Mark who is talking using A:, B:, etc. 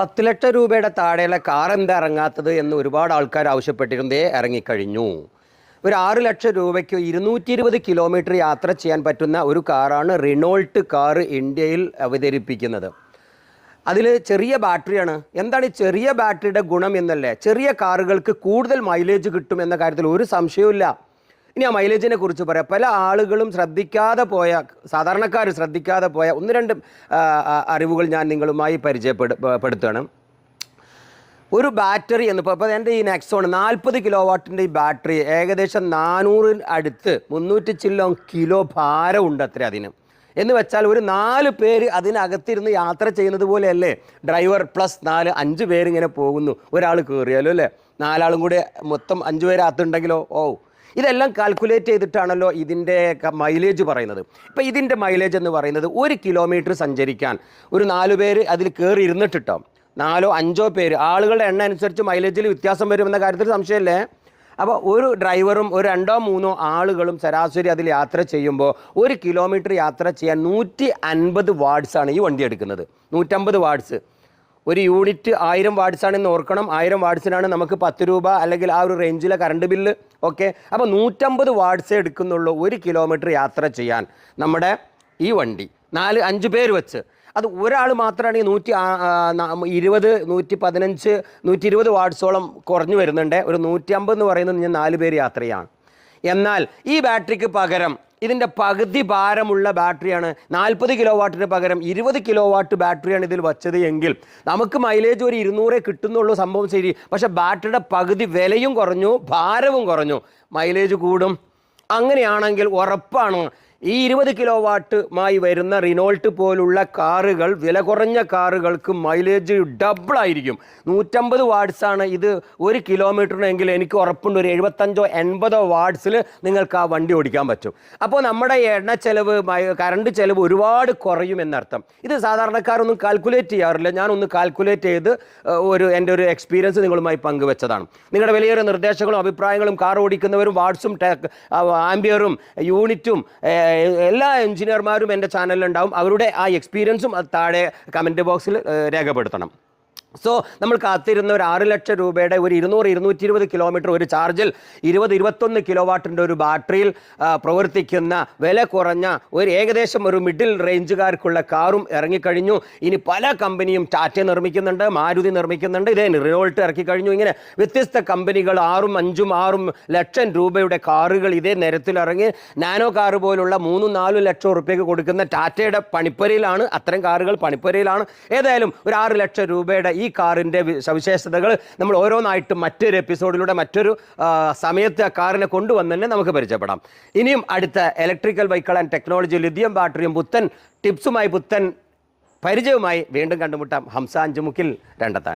A: പത്ത് ലക്ഷം രൂപയുടെ താഴെയുള്ള കാർ എന്താ ഇറങ്ങാത്തത് എന്ന് ഒരുപാട് ആൾക്കാർ ആവശ്യപ്പെട്ടിരുന്നേ ഇറങ്ങിക്കഴിഞ്ഞു. ഒരു ആറ് ലക്ഷം രൂപയ്ക്ക് ഇരുന്നൂറ്റി ഇരുപത് കിലോമീറ്റർ യാത്ര ചെയ്യാൻ പറ്റുന്ന ഒരു കാറാണ് റിനോൾട്ട് കാർ ഇന്ത്യയിൽ അവതരിപ്പിക്കുന്നത്. അതിൽ ചെറിയ ബാറ്ററിയാണ്. എന്താണ് ഈ ചെറിയ ബാറ്ററിയുടെ ഗുണം എന്നല്ലേ? ചെറിയ കാറുകൾക്ക് കൂടുതൽ മൈലേജ് കിട്ടും എന്ന കാര്യത്തിൽ ഒരു സംശയവുമില്ല. ഇനി ആ മൈലേജിനെ കുറിച്ച് പറയാം. പല ആളുകളും ശ്രദ്ധിക്കാതെ പോയ സാധാരണക്കാർ ശ്രദ്ധിക്കാതെ പോയ ഒന്ന് രണ്ട് അറിവുകൾ ഞാൻ നിങ്ങളുമായി പരിചയപ്പെടുത്തുകയാണ് ഒരു ബാറ്ററി എന്ന് ഇപ്പോൾ എന്റെ ഈ നെക്സോൺ നാൽപ്പത് കിലോ വാട്ടിന്റെ ഈ ബാറ്ററി ഏകദേശം നാനൂറിന് അടുത്ത് മുന്നൂറ്റി ചില്ലോ കിലോ ഭാരം ഉണ്ട് അത്ര അതിന്. എന്ന് വെച്ചാൽ ഒരു നാല് പേര് അതിനകത്തിരുന്ന് യാത്ര ചെയ്യുന്നത് പോലെയല്ലേ? ഡ്രൈവർ പ്ലസ് നാല് അഞ്ച് പേരിങ്ങനെ പോകുന്നു. ഒരാൾ കയറിയാലോ അല്ലേ? നാലാളും കൂടി മൊത്തം അഞ്ച് പേരകത്തുണ്ടെങ്കിലോ ഓ ഇതെല്ലാം കാൽക്കുലേറ്റ് ചെയ്തിട്ടാണല്ലോ ഇതിന്റെ മൈലേജ് പറയുന്നത്. ഇപ്പം ഇതിന്റെ മൈലേജ് എന്ന് പറയുന്നത് ഒരു കിലോമീറ്റർ സഞ്ചരിക്കാൻ ഒരു നാല് പേര് അതിൽ കയറി ഇരുന്നിട്ടിട്ടോ നാലോ അഞ്ചോ പേര്. ആളുകളുടെ എണ്ണം അനുസരിച്ച് മൈലേജിൽ വ്യത്യാസം വരുമെന്ന കാര്യത്തിൽ സംശയമല്ലേ? അപ്പോൾ ഒരു ഡ്രൈവറും ഒരു രണ്ടോ മൂന്നോ ആളുകളും ശരാശരി അതിൽ യാത്ര ചെയ്യുമ്പോൾ ഒരു കിലോമീറ്റർ യാത്ര ചെയ്യാൻ നൂറ്റി അൻപത് വാട്സാണ് ഈ വണ്ടി എടുക്കുന്നത്. നൂറ്റമ്പത് വാട്സ് ഒരു യൂണിറ്റ് ആയിരം വാട്സ് ആണെന്ന് ഓർക്കണം. ആയിരം വാട്സിനാണ് നമുക്ക് പത്ത് രൂപ അല്ലെങ്കിൽ ആ ഒരു റേഞ്ചിലെ കറണ്ട് ബില്ല് ഓക്കെ അപ്പോൾ നൂറ്റമ്പത് വാട്സേ എടുക്കുന്നുള്ളൂ ഒരു കിലോമീറ്റർ യാത്ര ചെയ്യാൻ നമ്മുടെ ഈ വണ്ടി. നാല് അഞ്ച് പേര് വെച്ച്. അത് ഒരാൾ മാത്രമാണെങ്കിൽ നൂറ്റി ഇരുപത് നൂറ്റി പതിനഞ്ച് നൂറ്റി ഇരുപത് വാട്സോളം കുറഞ്ഞു വരുന്നുണ്ട്. ഒരു നൂറ്റി അമ്പത് എന്ന് പറയുന്നത് ഞാൻ നാല് പേര് യാത്രയാണ് എന്നാൽ ഈ ബാറ്ററിക്ക് പകരം ഇതിന്റെ പകുതി ഭാരമുള്ള ബാറ്ററിയാണ്. നാൽപ്പത് കിലോ വാട്ടിന് പകരം ഇരുപത് കിലോ വാട്ട് ബാറ്ററിയാണ് ഇതിൽ വച്ചത് എങ്കിൽ. നമുക്ക് മൈലേജ് ഒരു ഇരുന്നൂറേ കിട്ടുന്നുള്ളൂ സംഭവം ശരി. പക്ഷേ ബാറ്ററിയുടെ പകുതി വിലയും കുറഞ്ഞു ഭാരവും കുറഞ്ഞു. മൈലേജ് കൂടും. അങ്ങനെയാണെങ്കിൽ ഉറപ്പാണ് ഈ ഇരുപത് കിലോ വാട്ടുമായി വരുന്ന റിനോൾട്ട് പോലുള്ള കാറുകൾ വില കുറഞ്ഞ കാറുകൾക്ക് മൈലേജ് ഡബിളായിരിക്കും നൂറ്റമ്പത് വാട്ട്സാണ് ഇത് ഒരു കിലോമീറ്ററിനെങ്കിൽ എനിക്ക് ഉറപ്പുണ്ട് ഒരു എഴുപത്തഞ്ചോ എൺപതോ വാട്ട്സിൽ നിങ്ങൾക്ക് ആ വണ്ടി ഓടിക്കാൻ പറ്റും. അപ്പോൾ നമ്മുടെ എണ്ണ ചെലവ് കറണ്ട് ചെലവ് ഒരുപാട് കുറയും എന്നർത്ഥം. ഇത് സാധാരണക്കാരൊന്നും കാൽക്കുലേറ്റ് ചെയ്യാറില്ല. ഞാനൊന്ന് കാൽക്കുലേറ്റ് ചെയ്ത് ഒരു എന്റെ ഒരു എക്സ്പീരിയൻസ് നിങ്ങളുമായി പങ്കുവെച്ചതാണ്. നിങ്ങളുടെ വലിയൊരു നിർദ്ദേശങ്ങളും അഭിപ്രായങ്ങളും കാർ ഓടിക്കുന്നവരും വാട്ട്സും ആംബിയറും യൂണിറ്റും എല്ലാ എഞ്ചിനീയർമാരും എന്റെ ചാനലിലുണ്ടാവും അവരുടെ ആ എക്സ്പീരിയൻസും താഴെ കമന്റ് ബോക്സിൽ രേഖപ്പെടുത്തണം. സോ നമ്മൾ കാത്തിരുന്ന ഒരു ആറ് ലക്ഷം രൂപയുടെ ഒരു ഇരുന്നൂറ് ഇരുന്നൂറ്റി ഇരുപത് കിലോമീറ്റർ ഒരു ചാർജിൽ ഇരുപത് ഇരുപത്തൊന്ന് കിലോ വാട്ടിന്റെ ഒരു ബാറ്ററിയിൽ പ്രവർത്തിക്കുന്ന വില കുറഞ്ഞ ഒരു ഏകദേശം ഒരു മിഡിൽ റേഞ്ചുകാർക്കുള്ള കാറും ഇറങ്ങിക്കഴിഞ്ഞു. ഇനി പല കമ്പനിയും ടാറ്റ നിർമ്മിക്കുന്നുണ്ട് മാരുതി നിർമ്മിക്കുന്നുണ്ട്. ഇതേ റിവോൾട്ട് ഇറക്കി കഴിഞ്ഞു ഇങ്ങനെ വ്യത്യസ്ത കമ്പനികൾ ആറും അഞ്ചും ആറും ലക്ഷം രൂപയുടെ കാറുകൾ ഇതേ നിരത്തിൽ ഇറങ്ങി. നാനോ കാർ പോലുള്ള മൂന്നും നാലും ലക്ഷം റുപ്യക്ക് കൊടുക്കുന്ന ടാറ്റയുടെ പണിപ്പരയിലാണ്. അത്തരം കാറുകൾ പണിപ്പരയിലാണ്. ഏതായാലും ഒരു ആറ് ലക്ഷം രൂപയുടെ ഈ കാറിന്റെ സവിശേഷതകൾ നമ്മൾ ഓരോന്നായിട്ട് മറ്റൊരു എപ്പിസോഡിലൂടെ മറ്റൊരു സമയത്ത് ആ കാറിനെ കൊണ്ടുവന്ന് തന്നെ നമുക്ക് പരിചയപ്പെടാം. ഇനിയും അടുത്ത electrical vehicle and technology lithium ബാറ്ററിയും പുത്തൻ ടിപ്സുമായി പുത്തൻ പരിചയവുമായി വീണ്ടും കണ്ടുമുട്ടാം. ഹംസ അഞ്ചുമുക്കിൽ രണ്ടത്താൻ.